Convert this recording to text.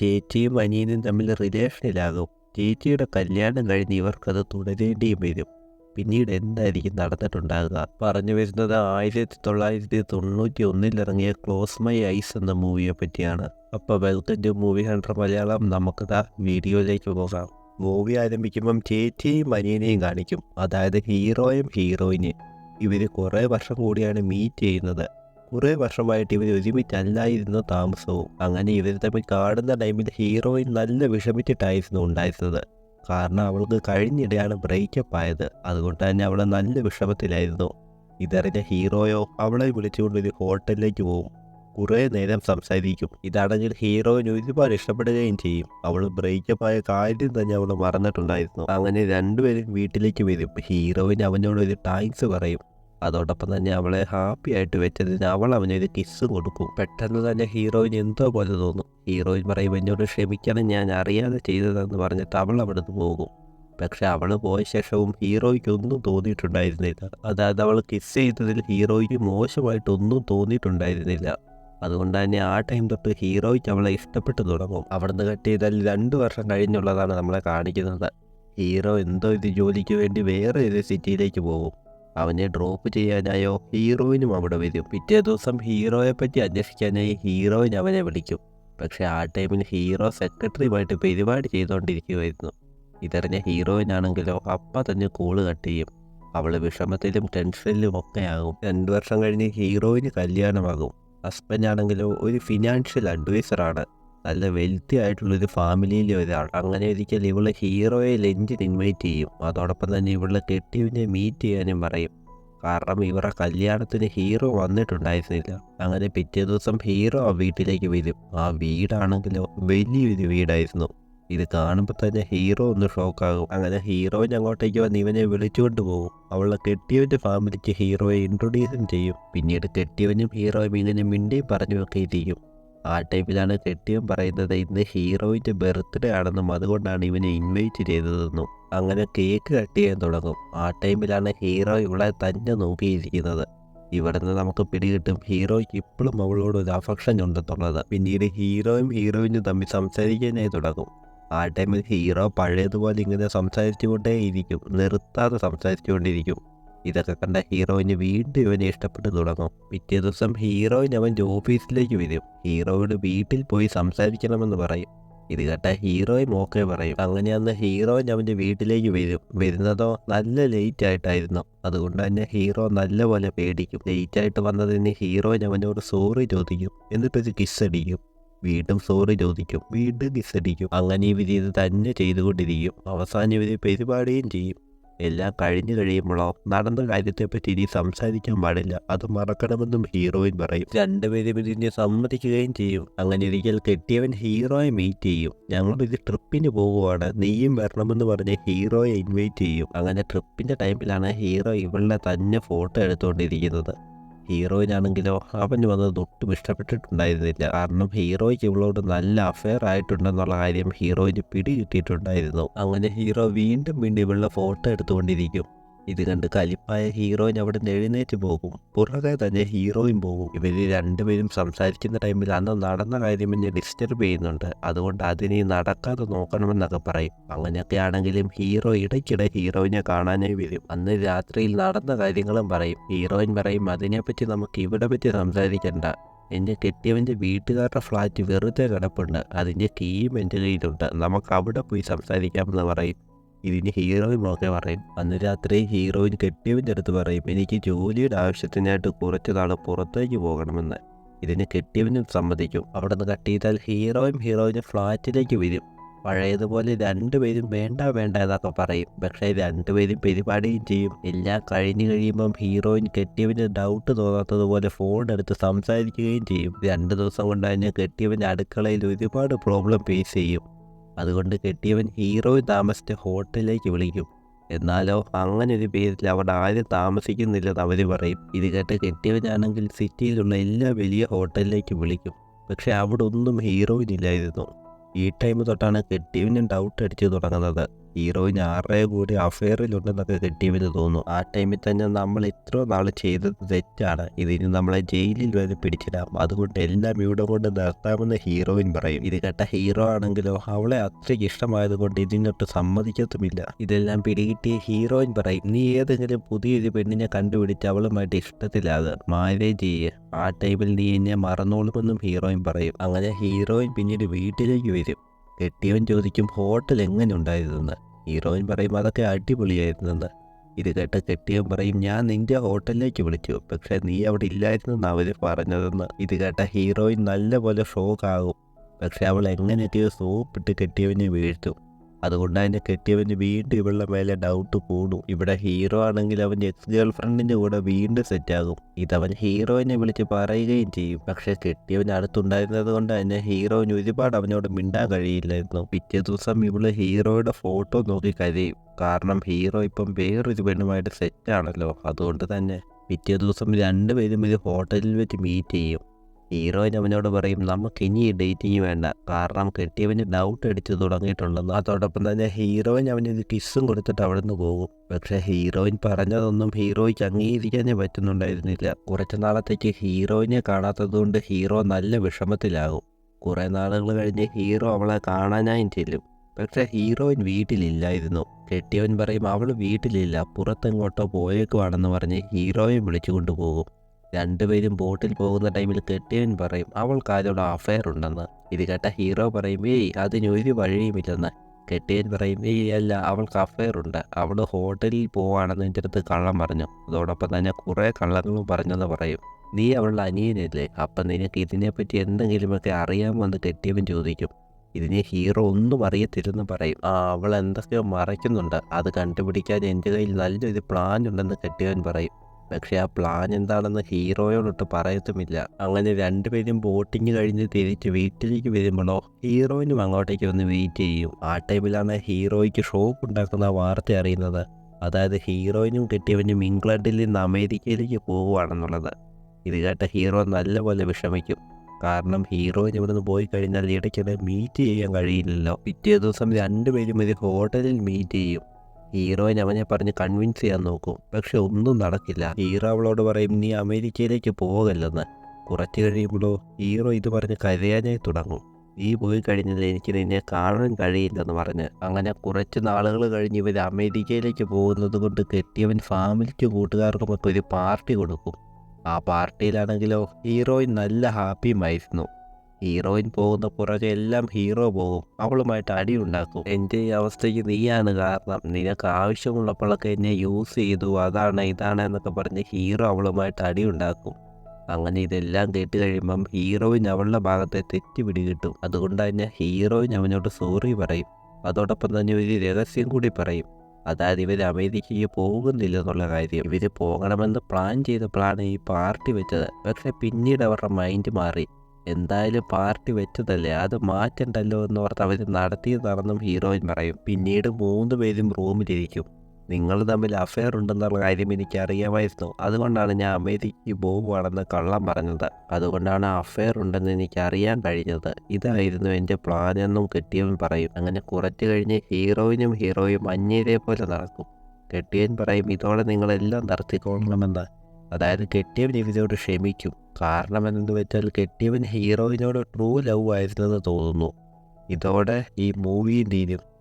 ചേച്ചിയും അനിയനും തമ്മിൽ റിലേഷനിലാകും ചേച്ചിയുടെ കല്യാണം കഴിഞ്ഞ് ഇവർക്കത് തുടരേണ്ടിയും വരും. പിന്നീട് എന്തായിരിക്കും നടന്നിട്ടുണ്ടാകുക പറഞ്ഞു വരുന്നത് ആയിരത്തി തൊള്ളായിരത്തി തൊണ്ണൂറ്റി ഒന്നിലിറങ്ങിയ ക്ലോസ് മൈ ഐസ് എന്ന മൂവിയെ പറ്റിയാണ്. അപ്പോൾ welcome to movie hundred Malayalam നമുക്കതാ വീഡിയോയിലേക്ക് പോകാം. മൂവി ആരംഭിക്കുമ്പം ചേച്ചിയും അനിയനെയും കാണിക്കും. അതായത് ഹീറോയും ഹീറോയിനെയും. ഇവർ കുറേ വർഷം കൂടിയാണ് മീറ്റ് ചെയ്യുന്നത്. കുറേ വർഷമായിട്ട് ഇവർ ഒരുമിച്ചല്ലായിരുന്നു താമസവും. അങ്ങനെ ഇവർ തമ്മിൽ കാണുന്ന ടൈമിൽ ഹീറോയിൻ നല്ല വിഷമിച്ചിട്ടായിരുന്നു ഉണ്ടായിരുന്നത്. കാരണം അവൾക്ക് കഴിഞ്ഞിടെയാണ് ബ്രേക്കപ്പ് ആയത്. അതുകൊണ്ട് തന്നെ അവൾ നല്ല വിഷമത്തിലായിരുന്നു. ഇതറിഞ്ഞ ഹീറോയോ അവളെ വിളിച്ചുകൊണ്ട് ഒരു ഹോട്ടലിലേക്ക് പോകും കുറേ നേരം സംസാരിക്കും. ഇതാണെങ്കിൽ ഹീറോയിന് ഒരുപാട് ഇഷ്ടപ്പെടുകയും ചെയ്യും. അവൾ ബ്രേക്കപ്പ് ആയ കാര്യം തന്നെ അവൾ മറന്നിട്ടുണ്ടായിരുന്നു. അങ്ങനെ രണ്ടുപേരും വീട്ടിലേക്ക് വരും. ഹീറോയിൻ അവനോട് ഒരു താങ്ക്സ് പറയും. അതോടൊപ്പം തന്നെ അവളെ ഹാപ്പി ആയിട്ട് വെച്ചതിന് അവൾ അവനൊരു കിസ് കൊടുക്കും. പെട്ടെന്ന് തന്നെ ഹീറോയിൻ എന്തോ പോലെ തോന്നും. ഹീറോയിൻ പറയും എന്നോട് ക്ഷമിക്കണം ഞാൻ അറിയാതെ ചെയ്തതെന്ന് പറഞ്ഞിട്ട് അവൾ അവിടുന്ന് പോകും. പക്ഷെ അവൾ പോയ ശേഷവും ഹീറോയ്ക്ക് ഒന്നും തോന്നിയിട്ടുണ്ടായിരുന്നില്ല. അതായത് അവൾ കിസ് ചെയ്തതിൽ ഹീറോയ്ക്ക് മോശമായിട്ടൊന്നും തോന്നിയിട്ടുണ്ടായിരുന്നില്ല. അതുകൊണ്ട് തന്നെ ആ ടൈം തൊട്ട് ഹീറോയ്ക്ക് അവളെ ഇഷ്ടപ്പെട്ടു തുടങ്ങും. അവിടുന്ന് ചെയ്താൽ രണ്ട് വർഷം കഴിഞ്ഞുള്ളതാണ് നമ്മളെ കാണിക്കുന്നത്. ഹീറോ എന്തോ ഇത് ജോലിക്ക് വേണ്ടി വേറെ ഒരു സിറ്റിയിലേക്ക് പോകും. അവനെ ഡ്രോപ്പ് ചെയ്യാനായോ ഹീറോയിനും അവിടെ വരും. പിറ്റേ ദിവസം ഹീറോയെ പറ്റി അന്വേഷിക്കാനായി ഹീറോയിൻ അവനെ വിളിക്കും. പക്ഷെ ആ ടൈമിൽ ഹീറോ സെക്രട്ടറിയുമായിട്ട് പരിപാടി ചെയ്തുകൊണ്ടിരിക്കുമായിരുന്നു ഇതറിഞ്ഞ ഹീറോയിനാണെങ്കിലോ അപ്പ തന്നെ കൂൾ കട്ട് ചെയ്യും. അവൾ വിഷമത്തിലും ടെൻഷനിലും ഒക്കെ ആകും. രണ്ടു വർഷം കഴിഞ്ഞ് ഹീറോയിന് കല്യാണമാകും. ഹസ്ബൻഡ് ആണെങ്കിലോ ഒരു ഫിനാൻഷ്യൽ അഡ്വൈസറാണ് നല്ല വെൽത്തി ആയിട്ടുള്ളൊരു ഫാമിലിയിലെ ഒരാൾ അങ്ങനെ ഒരിക്കൽ ഇവളെ ഹീറോയെ ലഞ്ചിന് ഇൻവൈറ്റ് ചെയ്യും. അതോടൊപ്പം തന്നെ ഇവളെ കെട്ടിയവനെ മീറ്റ് ചെയ്യാനും പറയും. കാരണം ഇവരുടെ കല്യാണത്തിന് ഹീറോ വന്നിട്ടുണ്ടായിരുന്നില്ല. അങ്ങനെ പിറ്റേ ദിവസം ഹീറോ ആ വീട്ടിലേക്ക് വരും. ആ വീടാണെങ്കിലോ വലിയൊരു വീടായിരുന്നു. ഇത് കാണുമ്പോൾ തന്നെ ഹീറോ ഒന്ന് ഷോക്കാകും അങ്ങനെ ഹീറോയിൻ അങ്ങോട്ടേക്ക് വന്ന് ഇവനെ വിളിച്ചുകൊണ്ട് പോകും. അവളെ കെട്ടിയവന്റെ ഫാമിലിക്ക് ഹീറോയെ ഇൻട്രൊഡ്യൂസും ചെയ്യും. പിന്നീട് കെട്ടിയവനും ഹീറോയും ഇങ്ങനെ മിണ്ടിയും പറഞ്ഞുമൊക്കെ ഇരിക്കും ആ ടൈമിലാണ് കെട്ടിയവൻ പറയുന്നത് ഇന്ന് ഹീറോയിന്റെ ബർത്ത്ഡേ ആണെന്നും അതുകൊണ്ടാണ് ഇവനെ ഇൻവൈറ്റ് ചെയ്തതെന്നും. അങ്ങനെ കേക്ക് കട്ട് ചെയ്യാൻ തുടങ്ങും. ആ ടൈമിലാണ് ഹീറോ ഇവളെ തന്നെ നോക്കിയിരിക്കുന്നത്. ഇവിടുന്ന് നമുക്ക് പിടികിട്ടും ഹീറോയ്ക്ക് ഇപ്പോഴും അവളോട് ഒരു അഫക്ഷൻ ഉണ്ടെന്നുള്ളത്. പിന്നീട് ഹീറോയും ഹീറോയിനും തമ്മിൽ സംസാരിക്കാനായി തുടങ്ങും. ആ ടൈമിൽ ഹീറോ പഴയതുപോലെ ഇങ്ങനെ സംസാരിച്ചുകൊണ്ടേയിരിക്കും. നിർത്താതെ സംസാരിച്ചുകൊണ്ടിരിക്കും. ഇതൊക്കെ കണ്ട ഹീറോയിന് വീണ്ടും ഇവനെ ഇഷ്ടപ്പെട്ടു തുടങ്ങും. പിറ്റേ ദിവസം ഹീറോയിൻ അവന്റെ ഓഫീസിലേക്ക് വരും. ഹീറോയോട് വീട്ടിൽ പോയി സംസാരിക്കണമെന്ന് പറയും. ഇത് കേട്ട ഹീറോയും ഓക്കെ പറയും. അങ്ങനെ അന്ന് ഹീറോയിൻ അവന്റെ വീട്ടിലേക്ക് വരും. വരുന്നതോ നല്ല ലേറ്റ് ആയിട്ടായിരുന്നു. അതുകൊണ്ട് തന്നെ ഹീറോ നല്ലപോലെ പേടിക്കും. ലേറ്റ് ആയിട്ട് വന്നതിന് ഹീറോയിൻ അവനോട് സോറി ചോദിക്കും. എന്നിട്ടൊരു കിസ് അടിക്കും. വീണ്ടും സോറി ചോദിക്കും. വീണ്ടും കിസ് അടിക്കും. അങ്ങനെ ഇവർ ഇത് തന്നെ ചെയ്തുകൊണ്ടിരിക്കും. അവസാനം ഇവർ പരിപാടിയും ചെയ്യും. എല്ലാം കഴിഞ്ഞു കഴിയുമ്പോഴോ നടന്ന കാര്യത്തെപ്പറ്റി ഇനി സംസാരിക്കാൻ പാടില്ല. അത് മറക്കണമെന്നും ഹീറോയിൻ പറയും. രണ്ടുപേരും ഇതിനെ സമ്മതിക്കുകയും ചെയ്യും. അങ്ങനെ ഇരിക്കൽ കെട്ടിയവൻ ഹീറോയെ മീറ്റ് ചെയ്യും. ഞങ്ങൾ ഇത് ട്രിപ്പിന് പോവുകയാണ്. നീയും വരണമെന്ന് പറഞ്ഞ് ഹീറോയെ ഇൻവൈറ്റ് ചെയ്യും. അങ്ങനെ ട്രിപ്പിന്റെ ടൈമിലാണ് ഹീറോ ഇവളുടെ തന്നെ ഫോട്ടോ എടുത്തുകൊണ്ടിരിക്കുന്നത് ഹീറോയിനാണെങ്കിലോ അവന് വന്നത് ഒട്ടും ഇഷ്ടപ്പെട്ടിട്ടുണ്ടായിരുന്നില്ല. കാരണം ഹീറോയ്ക്ക് ഇവളോട് നല്ല അഫെയർ ആയിട്ടുണ്ടെന്നുള്ള കാര്യം ഹീറോയിന് പിടി കിട്ടിയിട്ടുണ്ടായിരുന്നു അങ്ങനെ ഹീറോ വീണ്ടും വീണ്ടും ഇവളുടെ ഫോട്ടോ എടുത്തുകൊണ്ടിരിക്കും. ഇത് കണ്ട് കലിപ്പായ ഹീറോയിൻ അവിടെ നിന്ന് എഴുന്നേറ്റ് പോകും. പുറകെ തന്നെ ഹീറോയും പോകും. ഇവർ രണ്ടുപേരും സംസാരിക്കുന്ന ടൈമിൽ അന്ന് നടന്ന കാര്യം എന്നെ ഡിസ്റ്റർബ് ചെയ്യുന്നുണ്ട്. അതുകൊണ്ട് അതിനി നടക്കാതെ നോക്കണമെന്നൊക്കെ പറയും. അങ്ങനെയൊക്കെ ആണെങ്കിലും ഹീറോ ഇടയ്ക്കിടെ ഹീറോയിനെ കാണാനായി വരും. അന്ന് രാത്രിയിൽ നടന്ന കാര്യങ്ങളും പറയും. ഹീറോയിൻ പറയും അതിനെപ്പറ്റി നമുക്ക് ഇവിടെ പറ്റി സംസാരിക്കണ്ട. എന്റെ കെട്ടിയവന്റെ വീട്ടുകാരുടെ ഫ്ലാറ്റ് വെറുതെ കിടപ്പുണ്ട്. അതിന്റെ കീയും എന്റെ കയ്യിലുണ്ട്. നമുക്ക് അവിടെ പോയി സംസാരിക്കാമെന്ന് പറയും. ഇതിന് ഹീറോയും ഒക്കെ പറയും. അന്ന് രാത്രി ഹീറോയിൻ കെട്ടിയവന്റെ അടുത്ത് പറയും എനിക്ക് ജോലിയുടെ ആവശ്യത്തിനായിട്ട് കുറച്ച് നാൾ പുറത്തേക്ക് പോകണമെന്ന്. ഇതിന് കെട്ടിയവനും സമ്മതിക്കും. അവിടെ നിന്ന് കട്ട് ചെയ്താൽ ഹീറോയും ഹീറോയിനും ഫ്ലാറ്റിലേക്ക് വരും. പഴയതുപോലെ രണ്ടുപേരും വേണ്ട വേണ്ട എന്നൊക്കെ പറയും. പക്ഷേ രണ്ടുപേരും പരിപാടിയും ചെയ്യും. എല്ലാം കഴിഞ്ഞു കഴിയുമ്പം ഹീറോയിൻ കെട്ടിയവന് ഡൗട്ട് തോന്നാത്തതുപോലെ ഫോൺ എടുത്ത് സംസാരിക്കുകയും ചെയ്യും. രണ്ട് ദിവസം കൊണ്ട് തന്നെ കെട്ടിയവന്റെ അടുക്കളയിൽ ഒരുപാട് പ്രോബ്ലം ഫേസ് ചെയ്യും. അതുകൊണ്ട് കെട്ടിയവൻ ഹീറോ താമസിച്ച ഹോട്ടലിലേക്ക് വിളിക്കും. എന്നാലോ അങ്ങനെ ഒരു പേരിൽ അവിടെ ആരും താമസിക്കുന്നില്ലെന്ന് അവർ പറയും. ഇത് കേട്ട് കെട്ടിയവനാണെങ്കിൽ സിറ്റിയിലുള്ള എല്ലാ വലിയ ഹോട്ടലിലേക്ക് വിളിക്കും. പക്ഷേ അവിടെ ഒന്നും ഹീറോയിനില്ലായിരുന്നു. ഈ ടൈം തൊട്ടാണ് കെട്ടിയവനും ഡൗട്ട് അടിച്ചു തുടങ്ങുന്നത്. ഹീറോയിൻ ആരുടെ കൂടി അഫെയറിലുണ്ടെന്നൊക്കെ കിട്ടിയെന്ന് തോന്നുന്നു. ആ ടൈമിൽ തന്നെ നമ്മൾ ഇത്ര നാൾ ചെയ്തത് തെറ്റാണ്. ഇതിന് നമ്മളെ ജയിലിൽ വരെ പിടിച്ചിടാം. അതുകൊണ്ട് എല്ലാം ഇവിടെ കൊണ്ട് നിർത്താമെന്ന് ഹീറോയിൻ പറയും. ഇത് കേട്ട ഹീറോ ആണെങ്കിലോ അവളെ അത്രയ്ക്ക് ഇഷ്ടമായതുകൊണ്ട് ഇതിനൊട്ട് സമ്മതിക്കത്തുമില്ല. ഇതെല്ലാം പിടികിട്ടിയ ഹീറോയിൻ പറയും നീ ഏതെങ്കിലും പുതിയൊരു പെണ്ണിനെ കണ്ടുപിടിച്ച് അവളുമായിട്ട് ഇഷ്ടത്തിലാത് മാരേജ് ചെയ്യ്. ആ ടൈമിൽ നീ എന്നെ മറന്നോളുമെന്നും ഹീറോയിൻ പറയും. അങ്ങനെ ഹീറോയിൻ പിന്നീട് വീട്ടിലേക്ക് വരും. കെട്ടിയവൻ ചോദിക്കും ഹോട്ടൽ എങ്ങനെ ഹീറോയിൻ പറയും അതൊക്കെ അടിപൊളിയായിരുന്നെന്ന്. ഇത് കേട്ട് കെട്ടിയവൻ പറയും ഞാൻ നിന്റെ ഹോട്ടലിലേക്ക് വിളിച്ചു പക്ഷെ നീ അവിടെ ഇല്ലായിരുന്നെന്ന് അവർ പറഞ്ഞതെന്ന്. ഇത് കേട്ട ഹീറോയിൻ നല്ലപോലെ ഷോക്കാകും പക്ഷെ അവൾ എങ്ങനെയൊക്കെയോ സോപ്പിട്ട് കെട്ടിയവനെ വീഴ്ത്തും. അതുകൊണ്ട് അതിന്റെ കെട്ടിയവന് വീണ്ടും ഇവളുടെ മേലെ ഡൗട്ട് കൂടും. ഇവിടെ ഹീറോ ആണെങ്കിൽ അവൻ എക്സ് ഗേൾ ഫ്രണ്ടിന്റെ കൂടെ വീണ്ടും സെറ്റാകും ഇതവൻ ഹീറോയിനെ വിളിച്ച് പറയുകയും ചെയ്യും. പക്ഷേ കെട്ടിയവൻ അടുത്തുണ്ടായിരുന്നത് കൊണ്ട് തന്നെ ഹീറോയിന് ഒരുപാട് അവനോട് മിണ്ടാൻ കഴിയില്ലായിരുന്നു. പിറ്റേ ദിവസം ഇവൾ ഹീറോയുടെ ഫോട്ടോ നോക്കി കരയും. കാരണം ഹീറോ ഇപ്പം വേറൊരു പെണ്ണുമായിട്ട് സെറ്റാണല്ലോ അതുകൊണ്ട് തന്നെ പിറ്റേ ദിവസം രണ്ടുപേരും ഇത് ഹോട്ടലിൽ വെച്ച് മീറ്റ് ചെയ്യും. ഹീറോയിൻ അവനോട് പറയും നമുക്ക് ഇനി ഡേറ്റിങ് വേണ്ട. കാരണം കെട്ടിയവന് ഡൗട്ട് അടിച്ചു തുടങ്ങിയിട്ടുണ്ടെന്ന് അതോടൊപ്പം തന്നെ ഹീറോയിൻ അവനൊരു കിസ്സും കൊടുത്തിട്ട് അവിടെ നിന്ന് പോകും. പക്ഷേ ഹീറോയിൻ പറഞ്ഞതൊന്നും ഹീറോയ്ക്ക് അംഗീകരിക്കാനേ പറ്റുന്നുണ്ടായിരുന്നില്ല. കുറച്ച് നാളത്തേക്ക് ഹീറോയിനെ കാണാത്തതുകൊണ്ട് ഹീറോ നല്ല വിഷമത്തിലാകും. കുറേ നാളുകൾ കഴിഞ്ഞ് ഹീറോ അവളെ കാണാനായും ചെല്ലും. പക്ഷേ ഹീറോയിൻ വീട്ടിലില്ലായിരുന്നു. കെട്ടിയവൻ പറയും അവൾ വീട്ടിലില്ല. പുറത്തെങ്ങോട്ടോ പോയേക്കുവാണെന്ന് പറഞ്ഞ് ഹീറോയെ വിളിച്ചു കൊണ്ടുപോകും. രണ്ടുപേരും ബോട്ടിൽ പോകുന്ന ടൈമിൽ കെട്ടിയവൻ പറയും അവൾക്ക് അഫയർ ഉണ്ടെന്ന്. ഇത് കേട്ട ഹീറോ പറയും ഏയ് അതിനൊരു വഴിയുമില്ലെന്ന്. കെട്ടിയൻ പറയും ഏയ് അല്ല അവൾക്ക് അഫയർ ഉണ്ട്. അവൾ ഹോട്ടലിൽ പോവാണെന്ന് എന്റെ അടുത്ത് കള്ളം പറഞ്ഞു. അതോടൊപ്പം തന്നെ കുറേ കള്ളങ്ങളും പറഞ്ഞെന്ന് പറയും. നീ അവളുടെ അനിയനല്ലേ? അപ്പം നിനക്ക് ഇതിനെപ്പറ്റി എന്തെങ്കിലുമൊക്കെ അറിയാമെന്ന് കെട്ടിയവൻ ചോദിക്കും. ഇതിനെ ഹീറോ ഒന്നും അറിയത്തില്ലെന്ന് പറയും. ആ അവൾ എന്തൊക്കെയോ മറയ്ക്കുന്നുണ്ട്. അത് കണ്ടുപിടിക്കാൻ എന്റെ കയ്യിൽ നല്ലൊരു പ്ലാൻ ഉണ്ടെന്ന് കെട്ടിയവൻ പറയും. പക്ഷെ ആ പ്ലാൻ എന്താണെന്ന് ഹീറോയോടൊട്ട് പറയത്തുമില്ല. അങ്ങനെ രണ്ടുപേരും ബോട്ടിങ് കഴിഞ്ഞ് തിരിച്ച് വീട്ടിലേക്ക് വരുമ്പോഴോ ഹീറോയിനും അങ്ങോട്ടേക്ക് വന്ന് വെയിറ്റ് ചെയ്യും. ആ ടൈമിലാണ് ഹീറോയ്ക്ക് ഷോക്ക് ഉണ്ടാക്കുന്ന വാർത്ത അറിയുന്നത്. അതായത് ഹീറോയിനും കിട്ടിയവനും ഇംഗ്ലണ്ടിൽ നിന്ന് അമേരിക്കയിലേക്ക് പോവുകയാണെന്നുള്ളത്. ഇത് കേട്ട ഹീറോ നല്ലപോലെ വിഷമിക്കും. കാരണം ഹീറോയിൻ ഇവിടുന്ന് പോയി കഴിഞ്ഞാൽ ഇടയ്ക്കിടെ മീറ്റ് ചെയ്യാൻ കഴിയില്ലല്ലോ. പിറ്റേ ദിവസം രണ്ടുപേരും ഒരു ഹോട്ടലിൽ മീറ്റ് ചെയ്യും. ഹീറോയിൻ അവനെ പറഞ്ഞ് കൺവിൻസ് ചെയ്യാൻ നോക്കും. പക്ഷെ ഒന്നും നടക്കില്ല. ഹീറോ അവളോട് പറയും നീ അമേരിക്കയിലേക്ക് പോകല്ലെന്ന്. കുറച്ച് കഴിയുമ്പോഴോ ഹീറോ ഇത് പറഞ്ഞ് കരയാനായി തുടങ്ങും. നീ പോയി കഴിഞ്ഞാൽ എനിക്ക് നിന്നെ കാണാൻ കഴിയില്ലെന്ന് പറഞ്ഞ്. അങ്ങനെ കുറച്ച് നാളുകൾ കഴിഞ്ഞ് ഇവർ അമേരിക്കയിലേക്ക് പോകുന്നത് കൊണ്ട് കെട്ടിയവൻ ഫാമിലിക്ക് കൂട്ടുകാർക്കുമൊക്കെ ഒരു പാർട്ടി കൊടുക്കും. ആ പാർട്ടിയിലാണെങ്കിലോ ഹീറോയിൻ നല്ല ഹാപ്പിയുമായിരുന്നു ഹീറോയിൻ പോകുന്ന പുറകെ എല്ലാം ഹീറോ പോകും. അവളുമായിട്ട് അടി ഉണ്ടാക്കും എന്റെ ഈ അവസ്ഥയ്ക്ക് നീയാണ് കാരണം. നിനക്ക് ആവശ്യമുള്ളപ്പോഴൊക്കെ എന്നെ യൂസ് ചെയ്തു. അതാണ് ഇതാണ് എന്നൊക്കെ പറഞ്ഞ് ഹീറോ അവളുമായിട്ട് അടി ഉണ്ടാക്കും അങ്ങനെ ഇതെല്ലാം കേട്ട് കഴിയുമ്പം ഹീറോയിൻ അവളുടെ ഭാഗത്തെ തെറ്റ് പിടികിട്ടും. അതുകൊണ്ട് തന്നെ ഹീറോയിൻ അവനോട് സോറി പറയും. അതോടൊപ്പം തന്നെ ഒരു രഹസ്യം കൂടി പറയും. അതായത് ഇവർ അമേരിക്കയ്ക്ക് പോകുന്നില്ല എന്നുള്ള കാര്യം. ഇവർ പോകണമെന്ന് പ്ലാൻ ചെയ്തപ്പോഴാണ് ഈ പാർട്ടി വെച്ചത്. പക്ഷെ പിന്നീട് അവരുടെ മൈൻഡ് മാറി. എന്തായാലും പാർട്ടി വെച്ചതല്ലേ? അത് മാറ്റണ്ടല്ലോ എന്ന് ഓർത്ത് അവർ നടത്തിയതാണെന്നും ഹീറോയിൻ പറയും. പിന്നീട് മൂന്ന് പേരും റൂമിലിരിക്കും. നിങ്ങൾ തമ്മിൽ അഫെയർ ഉണ്ടെന്നുള്ള കാര്യം എനിക്ക് അറിയാമായിരുന്നു അതുകൊണ്ടാണ് ഞാൻ അമേരിക്കയ്ക്ക് പോകുവാണെന്ന് കള്ളം പറഞ്ഞത്. അതുകൊണ്ടാണ് അഫെയർ ഉണ്ടെന്ന് എനിക്ക് അറിയാൻ കഴിഞ്ഞത്. ഇതായിരുന്നു എന്റെ പ്ലാൻ എന്നും കെട്ടിയവൻ പറയും. അങ്ങനെ കുറച്ച് കഴിഞ്ഞ് ഹീറോയിനും ഹീറോയും അന്യരെ പോലെ നടക്കും. കെട്ടിയൻ പറയും ഇതോടെ നിങ്ങളെല്ലാം നടത്തിക്കൊള്ളണമെന്ന് അതായത് കെട്ടിയവൻ ഇവനോട് ക്ഷമിക്കും. കാരണം എന്തെന്ന് വെച്ചാൽ കെട്ടിയവൻ ഹീറോയിനോട് ട്രൂ ലവ് ആയിരുന്നെന്ന് തോന്നുന്നു. ഇതോടെ ഈ മൂവിയും തീരും